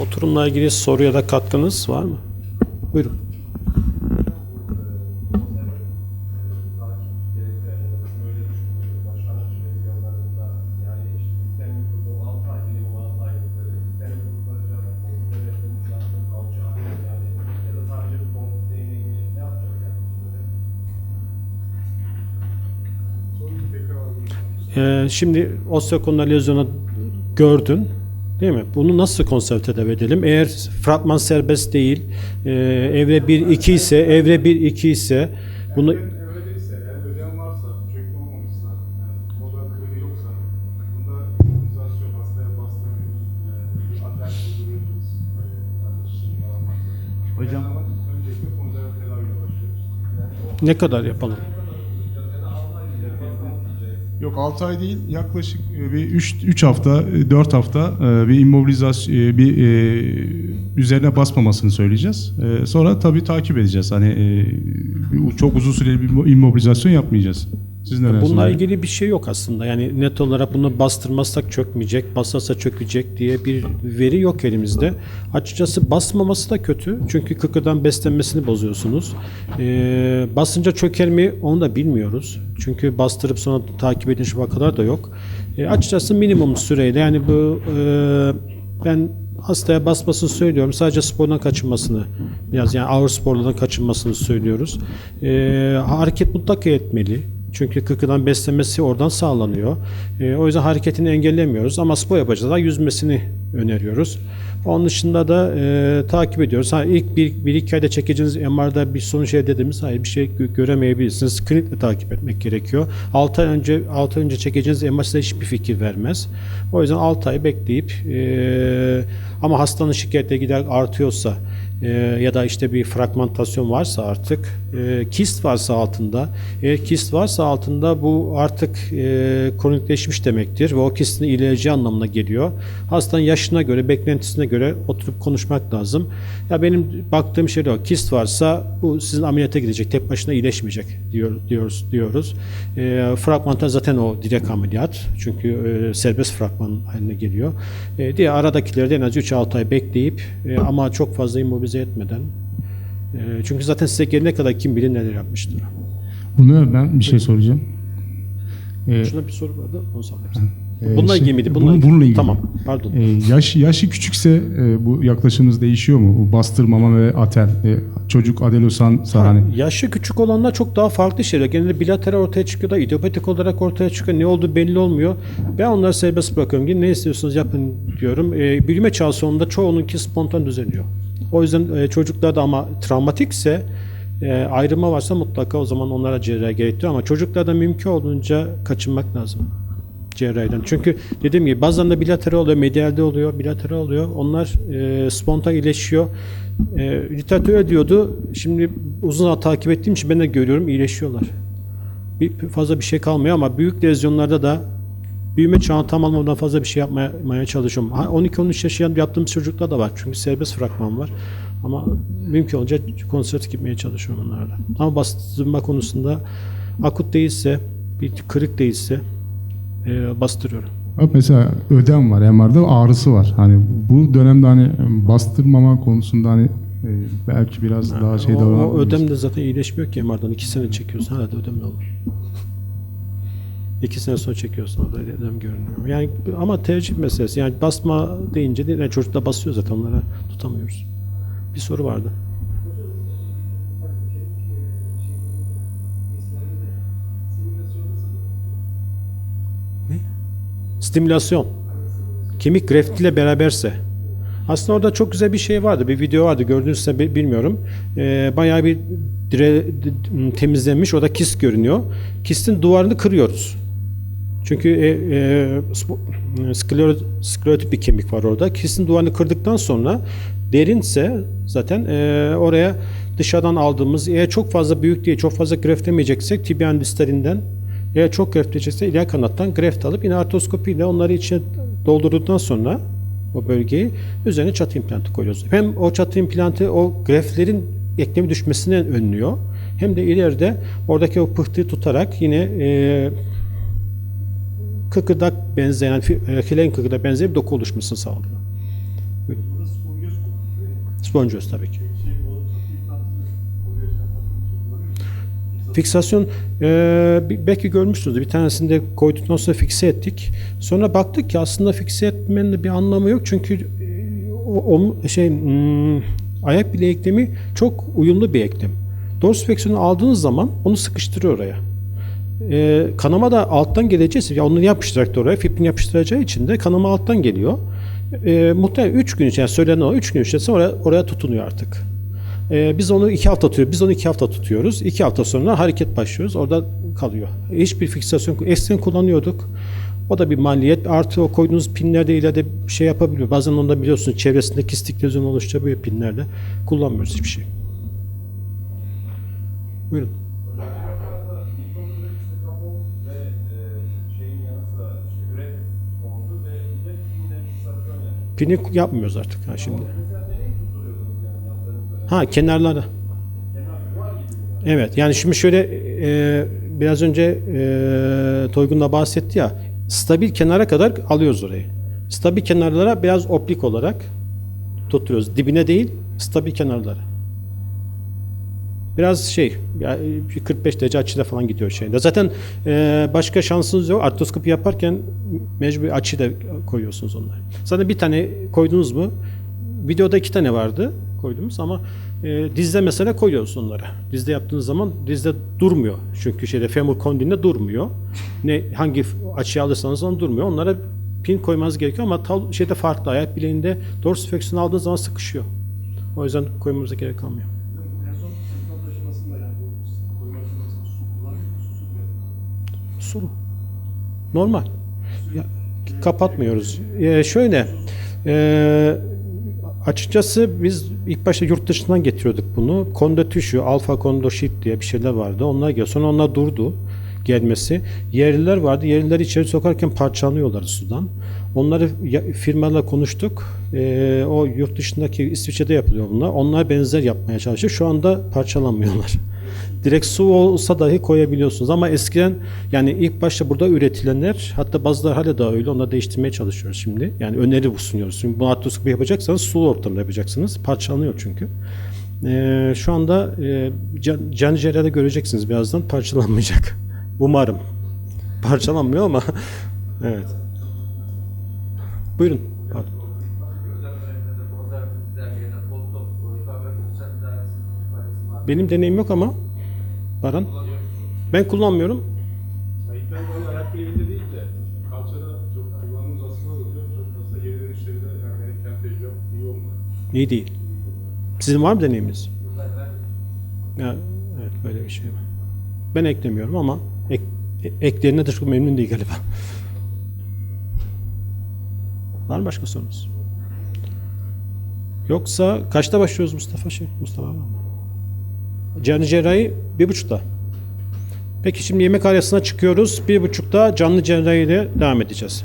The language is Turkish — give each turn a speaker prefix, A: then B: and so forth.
A: Oturumla ilgili soru ya da katkınız var mı? Buyurun. Ee, şimdi osteokonda lezyonu gördün değil mi? Bunu nasıl konsept edelim? Eğer fragman serbest değil, e, evre 1-2 ise, evre 1-2 ise bunu.
B: Hocam.
A: Ne kadar yapalım?
C: Yok 6 ay değil yaklaşık e, bir 3 3 hafta 4 hafta e, bir immobilizasyon e, bir e, üzerine basmamasını söyleyeceğiz. E, Sonra tabii takip edeceğiz. Hani e, çok uzun süreli bir immobilizasyon yapmayacağız. Siz neler
A: Bununla ilgili bir şey yok aslında. Yani net olarak bunu bastırmazsak çökmeyecek, basarsa çökecek diye bir veri yok elimizde. Açıkçası basmaması da kötü. Çünkü kıkırdan beslenmesini bozuyorsunuz. Ee, basınca çöker mi onu da bilmiyoruz. Çünkü bastırıp sonra takip edilmiş vakalar da yok. Ee, açıkçası minimum süreyle yani bu e, ben hastaya basmasını söylüyorum. Sadece spordan kaçınmasını biraz yani ağır sporlardan kaçınmasını söylüyoruz. Ee, hareket mutlaka etmeli. Çünkü kıkıdan beslemesi oradan sağlanıyor. Ee, o yüzden hareketini engellemiyoruz ama spor yapacağız. Yüzmesini öneriyoruz. Onun dışında da e, takip ediyoruz. Ha, ilk bir, bir iki ayda çekeceğiniz MR'da bir sonuç elde dediğimiz hayır bir şey gö- göremeyebilirsiniz. Klinikle takip etmek gerekiyor. 6 ay önce 6 ay önce çekeceğiniz MR size hiçbir fikir vermez. O yüzden 6 ay bekleyip e, ama hastanın şikayetleri gider artıyorsa e, ya da işte bir fragmentasyon varsa artık e, kist varsa altında eğer kist varsa altında bu artık e, kronikleşmiş demektir ve o kistin iyileşeceği anlamına geliyor. Hastanın yaşına göre beklentisine göre oturup konuşmak lazım. Ya benim baktığım şey o kist varsa bu sizin ameliyata gidecek tek başına iyileşmeyecek diyor, diyoruz diyoruz. E, fragmenta zaten o direkt ameliyat çünkü e, serbest fragman haline geliyor. E, diye aradakileri de en az 3-6 ay bekleyip e, ama çok fazla immobilize etmeden e, çünkü zaten size gelene kadar kim bilir neler yapmıştır.
B: Bunu ben bir şey soracağım. Ee,
A: Şuna bir soru vardı onu sorayım.
B: e,
A: Bununla
B: şey-
A: ilgili miydi?
B: bunu-
A: Bununla ilgili.
B: bununla ilgili.
A: Tamam. Pardon.
B: Ee, yaş yaşı küçükse e, bu yaklaşımınız değişiyor mu? Bu bastırmama ve atel. E, çocuk adelosan hani
A: Yaşı küçük olanlar çok daha farklı şeyler. Genelde bilateral ortaya çıkıyor da idiopatik olarak ortaya çıkıyor. Ne olduğu belli olmuyor. Ben onları serbest bırakıyorum. Ne istiyorsunuz yapın diyorum. E, büyüme çağı sonunda çoğununki spontan düzeliyor. O yüzden e, çocuklarda ama travmatikse e, ayrılma varsa mutlaka o zaman onlara cerrahi gerektiriyor ama çocuklarda mümkün olduğunca kaçınmak lazım cerrahiden. Çünkü dediğim gibi bazen de bilateral oluyor, medialde oluyor, bilateral oluyor. Onlar e, spontan iyileşiyor. E, literatür diyordu. Şimdi uzun zaman takip ettiğim için ben de görüyorum iyileşiyorlar. Bir, fazla bir şey kalmıyor ama büyük lezyonlarda da büyüme çağını tam almadan fazla bir şey yapmaya, çalışıyorum. Ha, 12-13 yaş yaptığımız çocuklar da var. Çünkü serbest fragman var. Ama mümkün olunca konsert gitmeye çalışıyorum onlarla. Ama bastırma konusunda akut değilse, bir kırık değilse e, bastırıyorum.
B: Mesela ödem var, MR'da ağrısı var. Hani bu dönemde hani bastırmama konusunda hani e, belki biraz daha şey
A: o, o ödem de zaten iyileşmiyor ki MR'dan. iki sene çekiyorsun hala da ödem ne olur. İki sene sonra çekiyorsun orada ödem görünüyor. Yani ama tercih meselesi. Yani basma deyince de yani çocuklar basıyor zaten onlara tutamıyoruz. Bir soru vardı. Ne? Stimülasyon. Kemik greftiyle beraberse. Aslında orada çok güzel bir şey vardı. Bir video vardı. Gördüğünüzse bi- bilmiyorum. Ee, bayağı bir dire, temizlenmiş. O da kist görünüyor. Kistin duvarını kırıyoruz. Çünkü e, e, e, sklero, sklerotip bir kemik var orada. Kistin duvarını kırdıktan sonra derinse zaten e, oraya dışarıdan aldığımız eğer çok fazla büyük diye çok fazla greflemeyeceksek tibia distalinden eğer çok grefleyecekse iliak kanattan greft alıp yine artroskopiyle onları içine doldurduktan sonra o bölgeyi üzerine çatı implantı koyuyoruz. Hem o çatı implantı o greftlerin eklemi düşmesini önlüyor. Hem de ileride oradaki o pıhtıyı tutarak yine e, kıkırdak benzeyen, e, filen kıkırdak benzeyen bir doku oluşmasını sağlıyor. Spongios tabii ki. Fiksasyon e, belki görmüşsünüzdür. Bir tanesinde koyduktan sonra fikse ettik. Sonra baktık ki aslında fikse etmenin de bir anlamı yok. Çünkü e, o, o şey hmm, ayak bileği eklemi çok uyumlu bir eklem. Dorsifleksiyonu aldığınız zaman onu sıkıştırıyor oraya. E, kanama da alttan geleceğiz. Ya onu yapıştıracaktı oraya. Fiprin yapıştıracağı için de kanama alttan geliyor. E, muhtemelen 3 gün için yani söylenen o 3 gün içerisinde oraya, oraya tutunuyor artık. Ee, biz onu iki hafta tutuyoruz. Biz onu iki hafta tutuyoruz. İki hafta sonra hareket başlıyoruz. Orada kalıyor. Hiçbir fiksasyon eskiden kullanıyorduk. O da bir maliyet. Artı o koyduğunuz pinlerde ileride bir şey yapabiliyor. Bazen onda biliyorsunuz çevresinde kistik lezyon oluşturabiliyor pinlerde. Kullanmıyoruz hiçbir şey. Buyurun. Pini yapmıyoruz artık ha şimdi. Ha kenarlara.
D: Kenar duvar gibi mi?
A: Evet yani şimdi şöyle e, biraz önce e, Toygun bahsetti ya stabil kenara kadar alıyoruz orayı. Stabil kenarlara biraz oplik olarak tutuyoruz. Dibine değil stabil kenarlara. Biraz şey ya, bir 45 derece açıyla falan gidiyor şeyde. Zaten e, başka şansınız yok. Artroskopi yaparken mecbur açı da koyuyorsunuz onları. Zaten bir tane koydunuz mu? Videoda iki tane vardı koyduğumuz ama e, dizde mesela koyuyoruz onları. Dizde yaptığınız zaman dizde durmuyor. Çünkü şeyde femur kondinde durmuyor. Ne hangi açıyı alırsanız onu durmuyor. Onlara pin koymanız gerekiyor ama tal, şeyde farklı. Ayak bileğinde dorsifleksiyon aldığınız zaman sıkışıyor. O yüzden koymamıza gerek kalmıyor. Sulu. Normal. Ya, kapatmıyoruz. Ee, şöyle e, açıkçası biz ilk başta yurt dışından getiriyorduk bunu. Kondo tüşü, alfa kondo sheet diye bir şeyler vardı. Onlar geliyor. Sonra onlar durdu gelmesi. Yerliler vardı. Yerliler içeri sokarken parçalanıyorlar sudan. Onları firmalarla konuştuk. Ee, o yurt dışındaki İsviçre'de yapılıyor bunlar. Onlar benzer yapmaya çalışıyor. Şu anda parçalanmıyorlar. Direkt su olsa dahi koyabiliyorsunuz ama eskiden yani ilk başta burada üretilenler hatta bazıları hala da öyle onları değiştirmeye çalışıyoruz şimdi. Yani öneri sunuyoruz. Şimdi bu artroskopi yapacaksanız sulu ortamda yapacaksınız. Parçalanıyor çünkü. Ee, şu anda e, can, can ciğerde göreceksiniz birazdan parçalanmayacak. Umarım. Parçalanmıyor ama evet. Buyurun. Pardon. Benim deneyim yok ama Baran. Ben kullanmıyorum.
E: İyi
A: değil. Sizin var mı deneyiminiz? Ya, evet böyle bir şey var. Ben eklemiyorum ama ek, eklerine de çok memnun değil galiba. Var mı başka sorunuz? Yoksa kaçta başlıyoruz Mustafa şey? Mustafa mı? Canlı cerrahi bir buçukta. Peki şimdi yemek arasına çıkıyoruz. Bir buçukta canlı cerrahi ile devam edeceğiz.